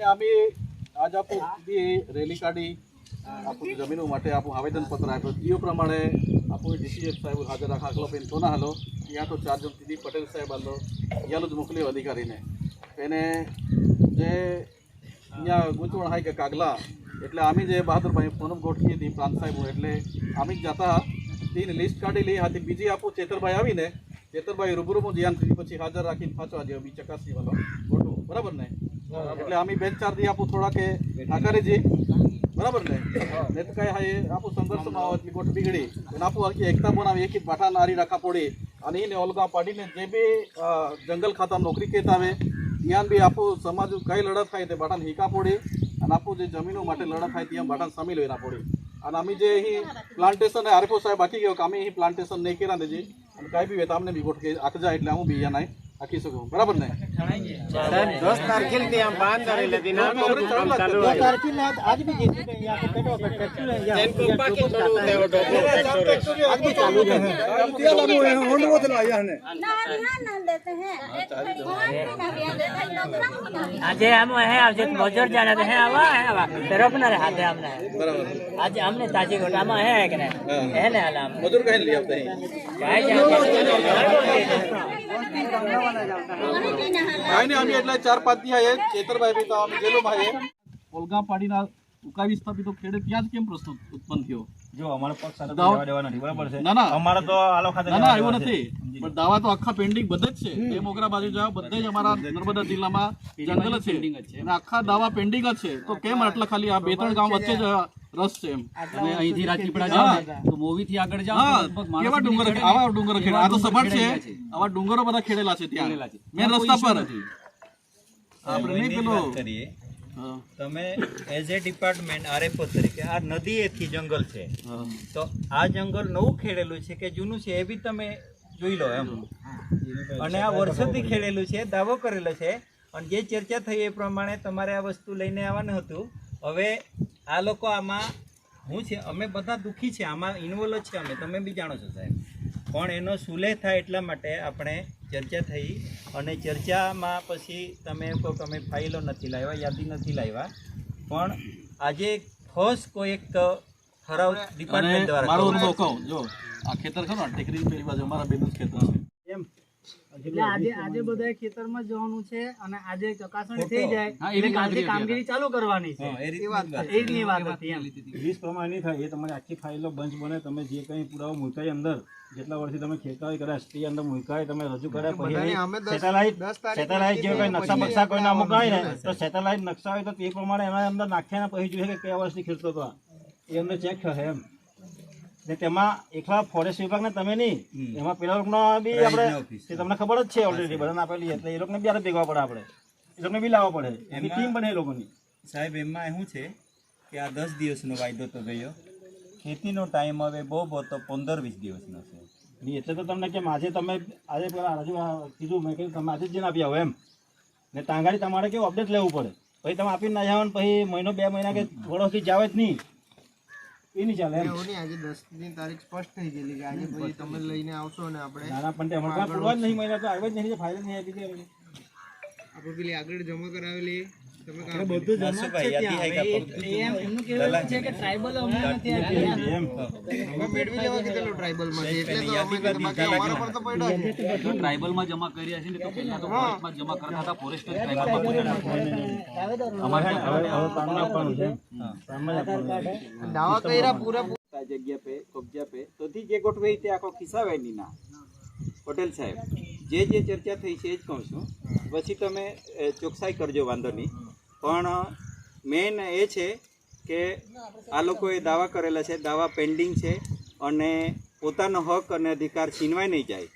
आणि आम्ही આજ आपण जी રેલી કાઢી आपण जमिनी માટે आपण આવેદનપત્ર આપ્યો. એ પ્રમાણે આપણે ડીસીએફ સાહેબ હાજર રાખલો પેન તો ના હાલો. ત્યાં તો ચાર જણ દીદી પટેલ સાહેબ હાલો. યાલો જ મોકલ્યો અધિકારીને. એને જે અહીંયા ગૂંચવણ હાય કે કાગલા, એટલે આમી જે બહાદુરભાઈ પૂનમ ગોઠવી હતી પ્રાંત સાહેબ, એટલે આમી જતા તીને લિસ્ટ કાઢી લઈ હતી બીજી આપું ચેતરભાઈ આવીને, ચેતરભાઈ રૂબરૂમાં જ્યાં પછી હાજર રાખીને પાછો આજે બી ચકાસી વાલો ગોઠવું. બરાબર ને? એટલે आम्ही बेन चार दी आपू थोडा के आकारे जी बरोबर ने તો કઈ काय आहे સંઘર્ષમાં संघर्ष मावातली गोट बिगडी पण आपू आणखी एकता पण आम्ही एकीत भाटा नारी राखा पोडी आणि ने ओलगा पाडीने जे बी जंगल खाता नोकरी केतावे ત્યાં બી આપું સમાજ કઈ લડત થાય તે ભાટાને હિંકા પોડી. અને આપો જે જમીનો માટે લડત થાય ત્યાં ભાટાને સામેલ લઈ ના પોડી. અને અમે જે અહીં પ્લાન્ટેશન આરપો સાહેબ બાકી ગયો કે અમે અહીં પ્લાન્ટેશન નહીં કર્યા દેજી અને કાંઈ બી વેતા અમને બી ગોઠ કે આખજા એટલે હું બી અહીંયા નહીં આખી સગો બરાબર ને? દસ તારીખે થી આમ બાંધ કરેલે દિન ચાલુ. દસ તારીખે ના આજ ભી જીતી ગઈ યા પેટો પેટ ફેક્ટરી યા જેન કોપા કે ચાલુ દે ઓ ડોક્ટર ફેક્ટરી આજ ભી है हम दिया लागू है होंड वो चला आया ने ना ध्यान ना देते हैं आज हम है आज बजर जाना है आवा है आवा तेरे अपना हाथ है हमने बराबर आज हमने ताजी घोटा में है कि नहीं है ना आलम मजदूर कह लिया आपने भाई जान દાવા તો આખા પેન્ડિંગ બધા જ છે. એ મોગરા બાજુ જવા બધા જ અમારા નર્મદા જિલ્લામાં જંગલ છે. આખા દાવા પેન્ડિંગ જ છે. તો કેમ આટલા ખાલી આ બે ત્રણ ગામ વચ્ચે જ રસ છે એમ. તમે અહીંથી રાજપીપળા જાઓ. ને તો મોવીથી આગળ જાઓ હા તો લગભગ માણસ કેવા ડુંગર આવા ડુંગર ખેડ આ તો સપાટ છે. આવા ડુંગરો બધા ખેડેલા છે ત્યાં. મેન રસ્તા પર. આપણે નહીં પેલો. કરીએ. તમે એઝ એ ડિપાર્ટમેન્ટ આરએફઓ તરીકે આ નદીએથી જંગલ છે. તો આ જંગલ નવું ખેડેલું છે કે જૂનું છે એ બી તમે જોઈ લો એમ. અને આ વર્ષોથી ખેડેલું છે દાવો કરેલો છે. અને જે ચર્ચા થઈ એ પ્રમાણે તમારે આ વસ્તુ લઈને આવવાનું હતું. હવે આ લોકો આમાં હું છે અમે બધા દુઃખી છે આમાં ઇન્વોલ્વ છે અમે તમે બી જાણો છો સાહેબ. પણ એનો સુલેહ થાય એટલા માટે આપણે ચર્ચા થઈ અને ચર્ચામાં પછી તમે કહો કે અમે ફાઇલો નથી લાવ્યા યાદી નથી લાવ્યા. પણ આજે ફર્સ્ટ કોઈ એક ઠરાવ ડિપાર્ટમેન્ટ દ્વારા મારો અનુભવ કહું જો આ ખેતર ખરો ટેકરી પેલી બાજુ અમારા બેનું ખેતર છે. એટલે આજે આજે બધા ખેતરમાં જવાનું છે અને આજે ચકાસણી થઈ જાય એટલે કાલથી કામગીરી ચાલુ કરવાની છે. એ રીતની વાત એ રીતની વાત હતી એમ. લિસ્ટ પ્રમાણે નહીં થાય એ તમારી આખી ફાઇલો બંચ બને તમે જે કંઈ પુરાવો મૂકાય અંદર જેટલા વર્ષથી તમે ખેતર કર્યા તે અંદર મુકાય તમે રજૂ કર્યા પછી સેટેલાઇટ સેટેલાઇટ જે કંઈ નકશા બક્ષા કોઈ ના હોય ને તો સેટેલાઇટ નકશા હોય તો તે પ્રમાણે એના અંદર નાખ્યા ને પછી જોઈએ કે કયા વર્ષથી ખેડતો હતો એ અમને ચેક થશે એમ. ને તેમાં એકલા ફોરેસ્ટ વિભાગને તમે નહીં. એમાં પેલા લોકોનો બી આપણે તે તમને ખબર જ છે ઓલરેડી બધાને આપેલી એટલે એ લોકોને બી આપણે ભેગવા પડે આપણે. એ લોકોને બી લાવવા પડે. એની ટીમ બને એ લોકોની. સાહેબ એમાં શું છે કે આ દસ દિવસનો વાયદો તો ગયો. ખેતીનો ટાઈમ હવે બહુ બહુ તો પંદર વીસ દિવસનો છે. નહીં એટલે તો તમને કેમ આજે તમે આજે પેલા હજુ કીધું મેં કહ્યું તમે આજે જ જઈને આપી આવો એમ. ને તાંગાડી તમારે કેવું અપડેટ લેવું પડે? પછી તમે આપીને ના જાઓ ને પછી મહિનો બે મહિના કે ઘોડોથી જાવ જ નહીં. એ નહીં ચાલે એવું નહીં, આજે દસની તારીખ સ્પષ્ટ થઈ ગયેલી કે આજે પછી તમે લઈને આવશો ને આપણે. નાના પણ તે હમણાં પૂરવા જ નહીં મહિના તો આવ્યા જ નહીં ફાઇલ નહીં આપી દે આપણે પેલી આગળ જમા કરાવેલી. તો તો ટ્રાઇબલમાં જમા કર્યા છે ને તો પહેલા તો ફોરેસ્ટમાં જમા કરતા હતા ફોરેસ્ટ દાવા કર્યા પૂરા જગ્યા પે કબજા પે. તોથી જે ગોઠવે તે આખો ખિસ્સાવાય નહીં ના પટેલ સાહેબ. જે જે ચર્ચા થઈ છે એ જ કહું છું. પછી તમે ચોકસાઈ કરજો વાંધો નહીં પણ મેઇન એ છે કે આ લોકોએ દાવા કરેલા છે, દાવા પેન્ડિંગ છે અને પોતાનો હક અને અધિકાર છીનવાઈ નહીં જાય.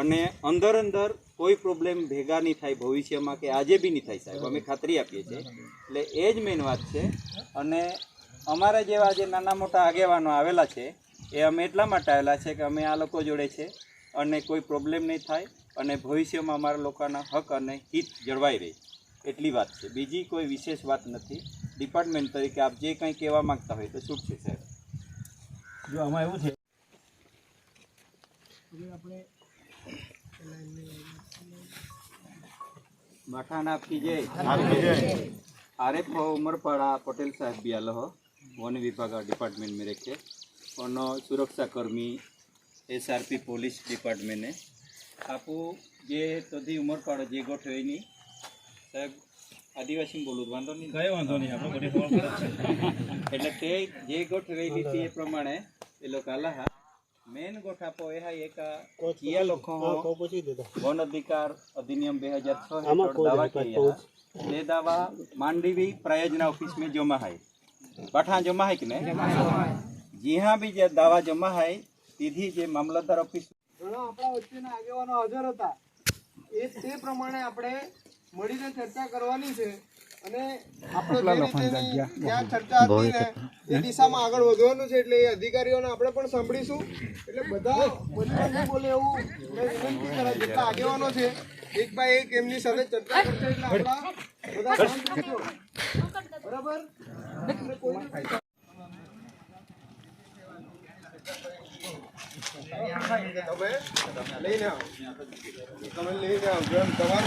અને અંદર અંદર કોઈ પ્રોબ્લેમ ભેગા નહીં થાય ભવિષ્યમાં કે આજે બી નહીં થાય સાહેબ, અમે ખાતરી આપીએ છીએ. એટલે એ જ મેઇન વાત છે. અને અમારા જેવા જે નાના મોટા આગેવાનો આવેલા છે, એ અમે એટલા માટે આવેલા છે કે અમે આ લોકો જોડે છે અને કોઈ પ્રોબ્લેમ નહીં થાય. અને ભવિષ્યમાં અમારા લોકોના હક અને હિત જળવાઈ રહે. એટલી વાત છે. બીજી કોઈ વિશેષ વાત નથી. ડિપાર્ટમેન્ટ તરીકે આપ જે કંઈ કહેવા માગતા હોય તો શું છે સાહેબ. જો આમાં એવું છે આપણે આપી જય. આરએફઓ ઉમરપાડા પટેલ સાહેબ બી આલહ વન વિભાગ ડિપાર્ટમેન્ટ મેં રખે અને સુરક્ષાકર્મી એસઆરપી પોલીસ ડિપાર્ટમેન્ટે આપું જે તધી ઉંમર પાડો જે ગોઠવે એની. સાહેબ આદિવાસી બોલું વાંધો નહીં. કયો વાંધો નહીં આપણે એટલે તે જે ગોઠવે એ પ્રમાણે એ લોકો આલા મેન ગોઠાપો એ હા એક કિયા લોકો વન અધિકાર અધિનિયમ બે હજાર છ દાવા કર્યા. તે દાવા માંડવી પ્રાયોજના ઓફિસ મેં જમા હૈ પઠાણ જમા હૈ કે નહીં? જી બી જે દાવા જમા હૈ તીધી જે મામલતદાર ઓફિસ ઘણા આપણા વચ્ચેના આગેવાનો હાજર હતા. એ તે પ્રમાણે આપણે મળીને ચર્ચા કરવાની છે અને આપણે જ્યાં ચર્ચા હતી ને એ દિશામાં આગળ વધવાનું છે એટલે એ અધિકારીઓને આપણે પણ સાંભળીશું. એટલે બધા બધી બોલે એવું મેં વિનંતી કરા જેટલા આગેવાનો છે એક બાય એક એમની સાથે ચર્ચા કરશે એટલે આપણા બધા બરાબર? કંઈ તમે લઈને આવો તમે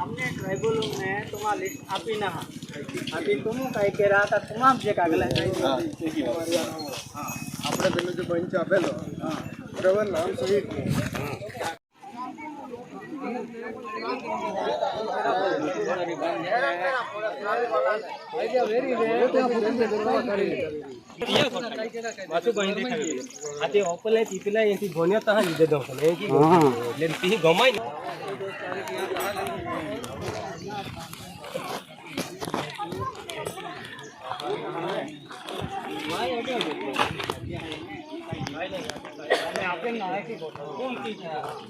અમને ટ્રાઇબલોને તમારા લિસ્ટ આપી ના આપી તમે કઈ કે રહ્યા તમામ જે કાગલા આપણે પેલો જે પંચ આપેલો બરાબર નામ સહિત પાછું બની દેખાય આ તે ઓપલે તીતલા એથી ભણ્યો તો હા લીધે દઉં તને એ કી એટલે તી ગમાય ને સેલુબાની ફાછડી છે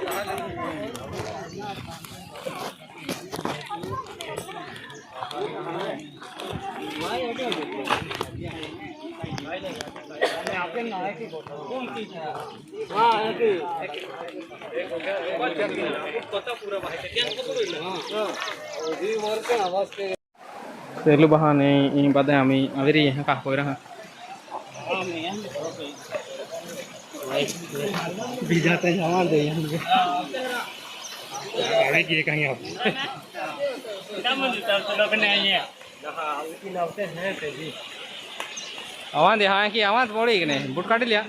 સેલુ બહાને ini pada kami averi yang kah kau rasa બીજા તો જવા દે એમ કે આવી ગઈ કहीं આપ ಅವಂದಿ ಹಾಕಿ ಅವಂತ ಬೋಳಿ ಈಗ ಬುಟ್ ಕಾಟಿಲ್ಲ